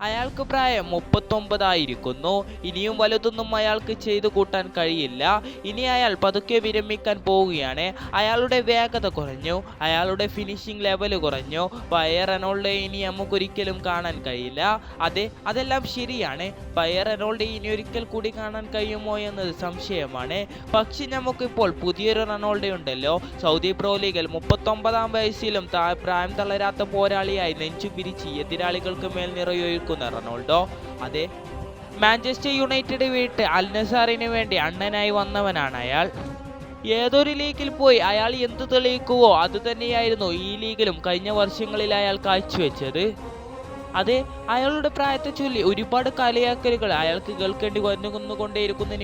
അയാൾക്ക് പ്രായം മുപ്പത്തൊമ്പതായിരിക്കുന്നു. ഇനിയും വലുതൊന്നും അയാൾക്ക് ചെയ്തു കൂട്ടാൻ കഴിയില്ല. ഇനി അയാൾ പതുക്കെ വിരമിക്കാൻ പോവുകയാണ്. അയാളുടെ വേഗത കുറഞ്ഞു. അയാളുടെ ഫിനിഷിംഗ് ലെവൽ കുറഞ്ഞു. പയർ റെനോൾഡെ ഇനി നമുക്കൊരിക്കലും കാണാൻ കഴിയില്ല. അതെ അതെല്ലാം ശരിയാണ്. പയർ റെനോൾഡെ ഇനി ഒരിക്കൽ കൂടി കാണാൻ കഴിയുമോ എന്നത് സംശയമാണ്. പക്ഷെ നമുക്കിപ്പോൾ പുതിയൊരു റൊണാൾഡോ ഉണ്ടല്ലോ. സൗദി പ്രോ ലീഗിൽ മുപ്പത്തൊമ്പതാം വയസ്സിലും പ്രായം തളരാത്ത പോരാളിയായി നെഞ്ചു പിരിച്ച് എതിരാളികൾക്ക് മേൽ നിറയൊഴുക്കുന്ന റൊണാൾഡോ. അതെ മാഞ്ചസ്റ്റർ യുണൈറ്റഡ് വിട്ട് അൽനസാറിന് വേണ്ടി അണ്ണനായി വന്നവനാണ് അയാൾ. ഏതൊരു ലീഗിൽ പോയി അയാൾ എന്ത് തെളിയിക്കുവോ അത് തന്നെയായിരുന്നു ഈ ലീഗിലും കഴിഞ്ഞ വർഷങ്ങളിൽ അയാൾ കാഴ്ചവെച്ചത്. അതെ അയാളുടെ പ്രായത്തെ ചൊല്ലി ഒരുപാട് കളിയാക്കലുകൾ അയാൾക്ക് കേൾക്കേണ്ടി വന്നുകൊണ്ടേയിരിക്കുന്ന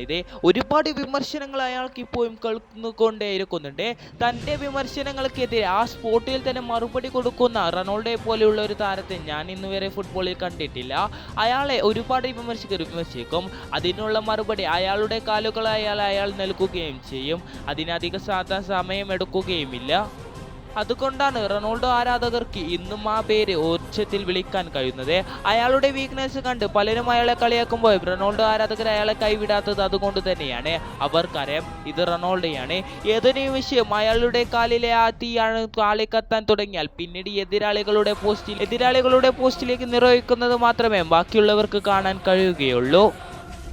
ഇത്. ഒരുപാട് വിമർശനങ്ങൾ അയാൾക്ക് ഇപ്പോഴും കേൾക്കുന്നുകൊണ്ടേയിരിക്കുന്നുണ്ട് തന്റെ വിമർശനങ്ങൾക്കെതിരെ ആ സ്പോട്ടിൽ തന്നെ മറുപടി കൊടുക്കുന്ന റൊണാൾഡോയെ പോലെയുള്ള ഒരു താരത്തെ ഞാൻ ഇന്നുവരെ ഫുട്ബോളിൽ കണ്ടിട്ടില്ല. അയാളെ ഒരുപാട് വിമർശകർ വിമർശിക്കും. അതിനുള്ള മറുപടി അയാളുടെ കാലുകൾ അയാൾ അയാൾ നൽകുകയും ചെയ്യും. അതിനധികം സാധാ സമയമെടുക്കുകയുമില്ല അതുകൊണ്ടാണ് റൊണാൾഡോ ആരാധകർക്ക് ഇന്നും ആ പേര് ഉച്ചത്തിൽ വിളിക്കാൻ കഴിയുന്നത്. അയാളുടെ വീക്ക്നെസ് കണ്ട് പലരും അയാളെ കളിയാക്കുമ്പോൾ റൊണാൾഡോ ആരാധകർ അയാളെ കൈവിടാത്തത് അതുകൊണ്ട് തന്നെയാണ്. അവർക്കറിയാം ഇത് റൊണാൾഡോയാണ്. ഏതൊരു നിമിഷം അയാളുടെ കാലിലെ ആ തീയാണ് കാളി കത്താൻ തുടങ്ങിയാൽ പിന്നീട് എതിരാളികളുടെ പോസ്റ്റിൽ എതിരാളികളുടെ പോസ്റ്റിലേക്ക് നിർവഹിക്കുന്നത് മാത്രമേ ബാക്കിയുള്ളവർക്ക് കാണാൻ കഴിയുകയുള്ളൂ.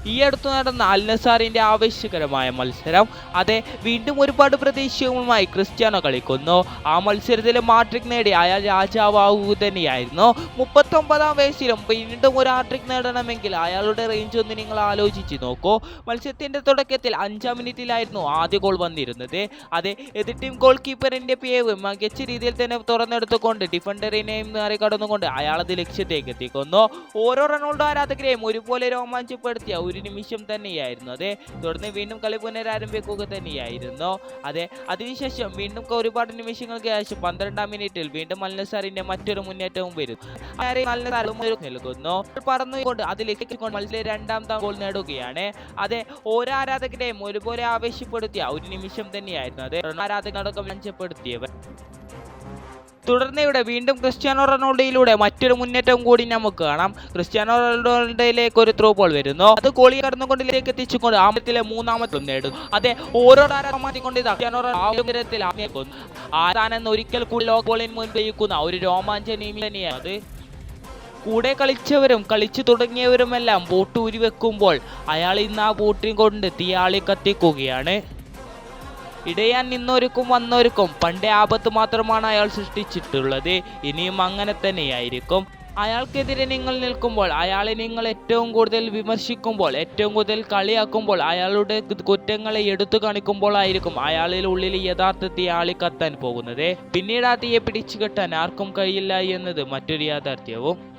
ഈ അടുത്ത് നടന്ന അൽ ആവേശകരമായ മത്സരം. അതെ വീണ്ടും ഒരുപാട് പ്രതീക്ഷകളുമായി ക്രിസ്ത്യാനോ കളിക്കുന്നു. ആ മത്സരത്തിൽ മാട്രിക് നേടി അയാൾ രാജാവാകുക തന്നെയായിരുന്നു. മുപ്പത്തൊമ്പതാം വയസ്സിലും വീണ്ടും ഒരു ഹാട്രിക് നേടണമെങ്കിൽ അയാളുടെ റേഞ്ച് ഒന്ന് നിങ്ങൾ ആലോചിച്ച് നോക്കൂ. മത്സരത്തിന്റെ തുടക്കത്തിൽ അഞ്ചാം മിനിറ്റിലായിരുന്നു ആദ്യ ഗോൾ വന്നിരുന്നത്. അതെ എതിർ ടീം ഗോൾ കീപ്പറിന്റെ പേവ് മികച്ച രീതിയിൽ തന്നെ തുറന്നെടുത്തുകൊണ്ട് ഡിഫൻഡറിനെയും മറികടന്നുകൊണ്ട് അയാളത് ലക്ഷ്യത്തേക്ക് എത്തിക്കുന്നു. ഓരോ റൊണാൾഡോ ആരാധകരെയും ഒരുപോലെ രോമാഞ്ചപ്പെടുത്തിയ ഒരു നിമിഷം തന്നെയായിരുന്നു. അതെ തുടർന്ന് വീണ്ടും കളി പുനരാരംഭിക്കുക തന്നെയായിരുന്നു. അതെ അതിനുശേഷം വീണ്ടും ഒരുപാട് നിമിഷങ്ങൾക്ക് ശേഷം പന്ത്രണ്ടാം മിനിറ്റിൽ വീണ്ടും മൽനസാറിന്റെ മറ്റൊരു മുന്നേറ്റവും വരുന്നു നൽകുന്നു. പറന്നുകൊണ്ട് അതിലേക്ക് മത്സരം രണ്ടാം ഗോൾ നേടുകയാണ്. അതെ ഓരോ ആരാധകരെയും ഒരുപോലെ ആവേശപ്പെടുത്തിയ ഒരു നിമിഷം തന്നെയായിരുന്നു. അതെ ആരാധകനടക്കം മെച്ചപ്പെടുത്തിയവർ തുടർന്ന് ഇവിടെ വീണ്ടും ക്രിസ്ത്യാനോ റൊണാൾഡോയിലൂടെ മറ്റൊരു മുന്നേറ്റം കൂടി നമുക്ക് കാണാം. ക്രിസ്ത്യാനോ റൊണാൾഡോയിലേക്ക് ഒരു ത്രൂ ബോൾ വരുന്നു. അത് കോളി കടന്നുകൊണ്ടിലേക്ക് എത്തിച്ചുകൊണ്ട് ആമത്തിലെ മൂന്നാമത്തെ നേടും. അതെ ഓരോ ആരാണെന്ന് ഒരിക്കൽ കൂടി ലോക ബോളിന് മുൻപ് ജയിക്കുന്ന ഒരു തന്നെയാണ് അത്. കൂടെ കളിച്ചവരും കളിച്ചു തുടങ്ങിയവരുമെല്ലാം ബോട്ട് ഊരി വെക്കുമ്പോൾ അയാൾ ഇന്ന് ആ ബോട്ടിൽ കൊണ്ട് തീയാളി കത്തിക്കുകയാണ്. ഇടയാൻ നിന്നോർക്കും വന്നോർക്കും പണ്ടേ ആപത്ത് മാത്രമാണ് അയാൾ സൃഷ്ടിച്ചിട്ടുള്ളത്. ഇനിയും അങ്ങനെ തന്നെയായിരിക്കും. അയാൾക്കെതിരെ നിങ്ങൾ നിൽക്കുമ്പോൾ അയാളെ നിങ്ങൾ ഏറ്റവും കൂടുതൽ വിമർശിക്കുമ്പോൾ ഏറ്റവും കൂടുതൽ കളിയാക്കുമ്പോൾ അയാളുടെ കുറ്റങ്ങളെ എടുത്തു കാണിക്കുമ്പോഴായിരിക്കും അയാളിൽ ഉള്ളിൽ യഥാർത്ഥത്തെ ആളി കത്താൻ പോകുന്നത്. പിന്നീട് ആ തീയെ പിടിച്ചു കെട്ടാൻ ആർക്കും കഴിയില്ല എന്നത് മറ്റൊരു യാഥാർത്ഥ്യവും.